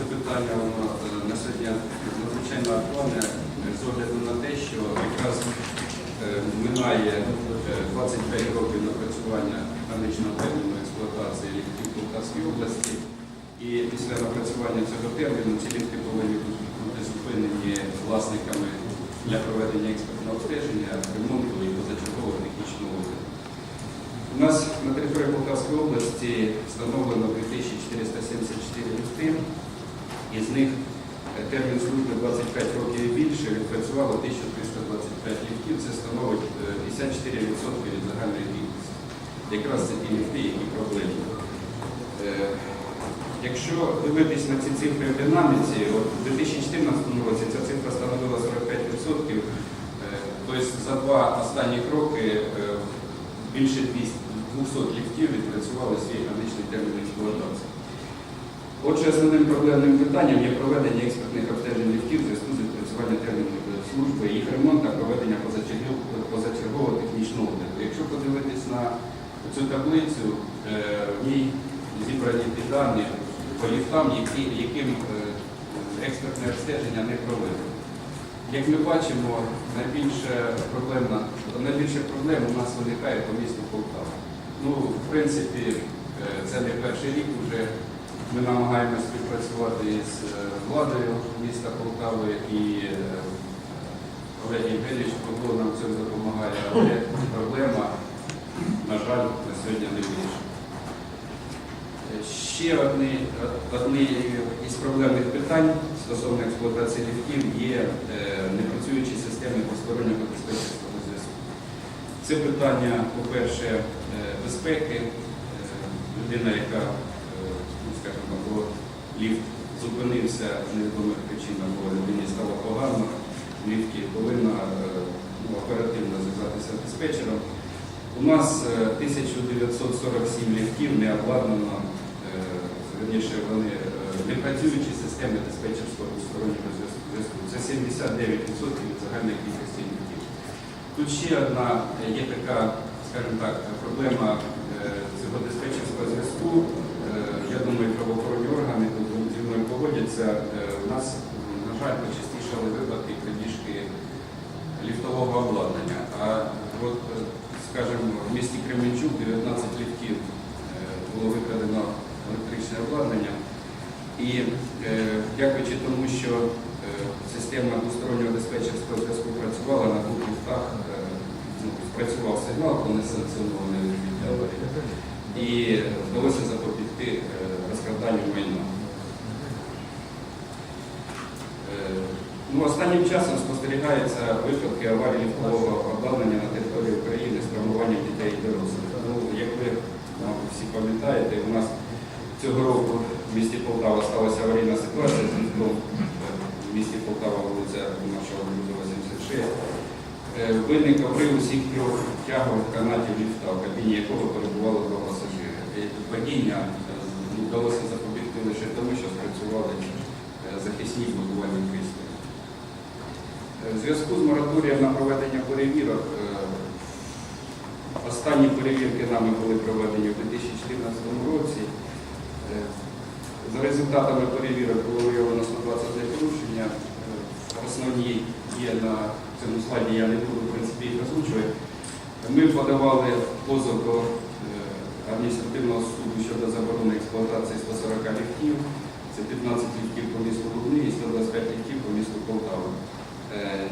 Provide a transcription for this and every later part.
це питання воно е, на сьогодні надзвичайно актуальне е, з огляду на те, що якраз е, минає е, 25 років напрацювання медичного терміну експлуатації ліфтів Полтавській області. І після напрацювання цього терміну ці ліфти повинні бути зупинені власниками для проведення експертного обстеження, ремонту і позачергового технічного огляду. У нас на території Полтавської області встановлено 2474 ліфти, із них е, термін служби 25 років і більше, відпрацювало 1325 ліфтів, це становить е, 54% від загальної кількості. Якраз це ті ліфти, які проблемні. Е, Якщо дивитись на ці цифри в динаміці, от у 2014 році ця цифра становила 45%, е, тобто за два останні роки е, більше 200 200 ліфтів відпрацювали свій медичний термін експлуатації. Отже, основним проблемним питанням є проведення експертних обстежень ліфтів в зв'язку з відпрацюванням терміну служби, їх ремонт та проведення позачергового технічного огляду. Якщо подивитись на цю таблицю, е, в ній зібрані ті дані по ліфтам, яким е, експертне обстеження не проведено. Як ми бачимо, найбільше проблемна, найбільше проблем у нас виникає по місту Полтава. Ну, в принципі, е, це не перший рік вже. Ми намагаємося співпрацювати з е, владою міста Полтави і е, Олег Євгенійович Павло нам цьому допомагає, але проблема, на жаль, на сьогодні не вирішена. Ще одне одне із проблемних питань стосовно експлуатації ліфтів є е, непрацюючі системи двостороннього диспетчерського зв'язку. Це питання, по-перше, безпеки. Людина, яка, е, ну, скажімо, або ліфт зупинився з невідомих причин, або людині стало погано, в повинна е, ну, оперативно зв'язатися диспетчером. У нас е, 1947 ліфтів не обладнано, е, верніше вони е, не працюючі системи диспетчерського двостороннього зв'язку. Це 79% від загальної кількості ліфтів. Тут ще одна е, є така, скажімо так, проблема е, цього диспетчерського зв'язку. Е, Я думаю, правоохоронні органи тут мною погодяться. Е, У нас, на жаль, почастішали випадки крадіжки ліфтового обладнання. А от, е, скажімо, в місті Кременчук 19 ліфтів е, було викрадено електричне обладнання. І е, дякуючи тому, що е, система двостороннього диспетчерського зв'язку працювала на двох ліфтах, е, ну, спрацював сигнал про несанкціонований від аварії. І вдалося запобігти е, розкраданню майна. Е, Ну, останнім часом спостерігаються випадки аварії ліфтового обладнання на території України з травмуванням дітей і дорослих. Ну, як ви мабуть, всі пам'ятаєте, у нас цього року в місті Полтава сталася аварійна ситуація з ліфтом е, в місті Полтава, вулиця 76. Е, Виник обрив усіх трьох тягових канатів ліфта, в кабіні якого перебувало два пасажири. Падіння е, ну, вдалося запобігти лише тому, що спрацювали е, захисні. Е, В зв'язку з мораторієм на проведення перевірок, е, останні перевірки нами були проведені у 2014 році. Е, За результатами перевірок було виявлено 122 порушення. Е, Основні є на цьому слайді, я не буду в принципі їх озвучувати. Ми подавали позов до е, адміністративного суду щодо заборони експлуатації 140 ліфтів. Це 15 ліфтів по місту Лубни і 125 ліфтів по місту Полтава. Е,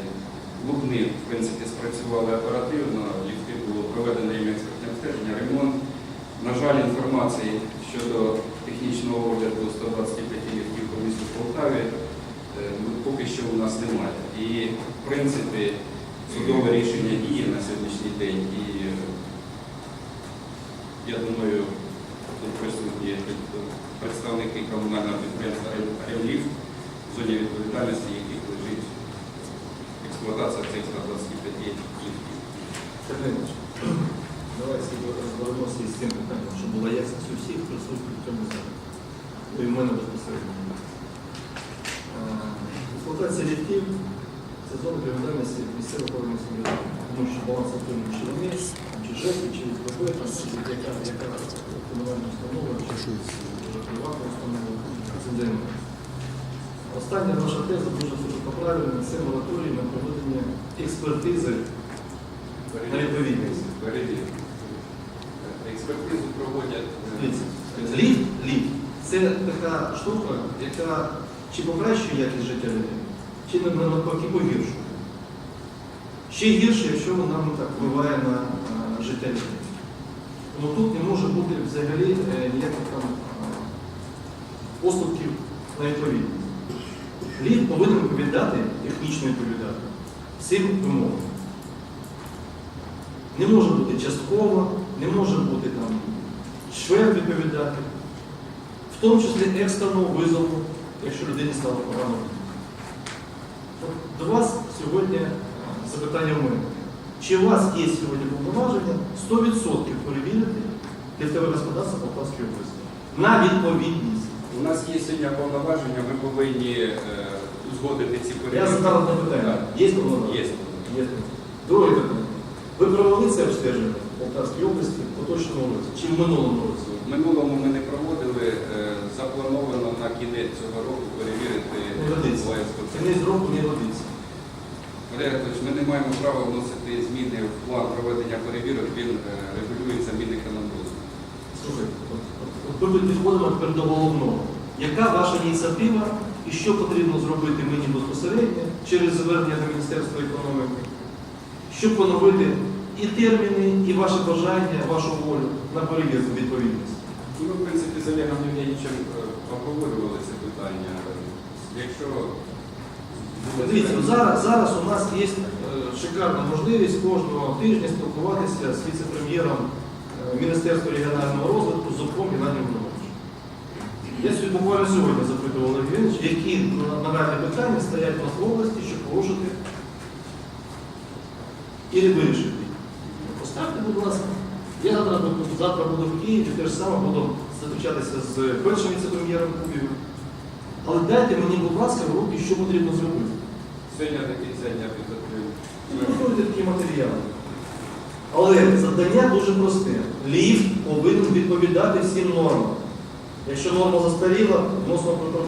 Лубни, в принципі, спрацювали оперативно, ліфти було проведено їм експертне обстеження, ремонт. На жаль, інформації щодо технічного огляду 125 ліфтів по місту Полтаві е, ну, поки що у нас немає. І, в принципі, судове рішення діє на сьогоднішній день. І е, я думаю, тут присутні представники комунального підприємства «Ремліфт», в зоні відповідальності лежить експлуатація цих 125 ліфтів. Сергій Іванович, давайте розберемося із цим питанням, щоб була ясність у всіх присутніх в цьому залі. Ну, І в мене безпосередньо. Експлуатація ліфтів це зона відповідальності місцевого органу самоврядування. Тому що баланс активно чи вони, чи ЖЕК, чи чи яка, яка комунальна установа, чи приватна установа, це займає. Остання ваша теза дуже абсолютно правильна. Це мораторій на проведення експертизи на відповідність. Експертизу проводять. е, Дивіться, Ліфт, ліфт це така штука, яка чи покращує якість життя людей, чи навпаки погіршує. Ще гірше, якщо вона ну, так впливає на е, життя людей. Тому тут не може бути взагалі е, ніяких там е, поступків на відповідність. Ліфт повинен відповідати, технічно відповідати всім вимогам. Не може бути частково, не може бути там швед відповідати, в тому числі екстреного визову, якщо людині стало погано. До вас сьогодні е, запитання в мене. Чи у вас є сьогодні повноваження 100% перевірити ліфтове господарство Полтавської області? На відповідність. У нас є сьогодні повноваження, ми повинні е, узгодити ці Я перевірки. задав одне питання. Є повноваження? Є. Є. Друге питання. Ви провели це обстеження в Полтавській області в поточному році чи в минулому році? В минулому ми не проводили, е, заплановано на кінець цього року перевірити Не годиться. Кінець року не годиться. Валерій Анатолійович, ми не маємо права вносити зміни в план проведення перевірок, він е, регулюється Мінекономбудом. Слухайте, от, ми підходимо тепер до головного. Яка ваша ініціатива і що потрібно зробити мені безпосередньо через звернення до Міністерства економіки, щоб поновити і терміни, і ваше бажання, вашу волю на перевірку відповідності? Ну, Ми, в принципі, з Олегом Євгенійовичем е, обговорювали це питання. Якщо Дивіться, зараз, зараз у нас є е, шикарна можливість кожного тижня спілкуватися з віце-прем'єром Міністерства регіонального розвитку Зубком Геннадієм Івановичем. Я сьогодні, буквально сьогодні запитував Олег Євгенович, які нагальні питання стоять у нас в області, щоб порушити і вирішити. Поставте, будь ласка. Я завтра, буду- завтра буду в Києві, те ж саме буду зустрічатися з першим віце-прем'єром Кубів. Але дайте мені, будь ласка, в руки, що потрібно зробити. сьогодні до кінця дня підготуємо. Підготуйте такі матеріали. Але завдання дуже просте. Ліфт повинен відповідати всім нормам. Якщо норма застаріла, протокол.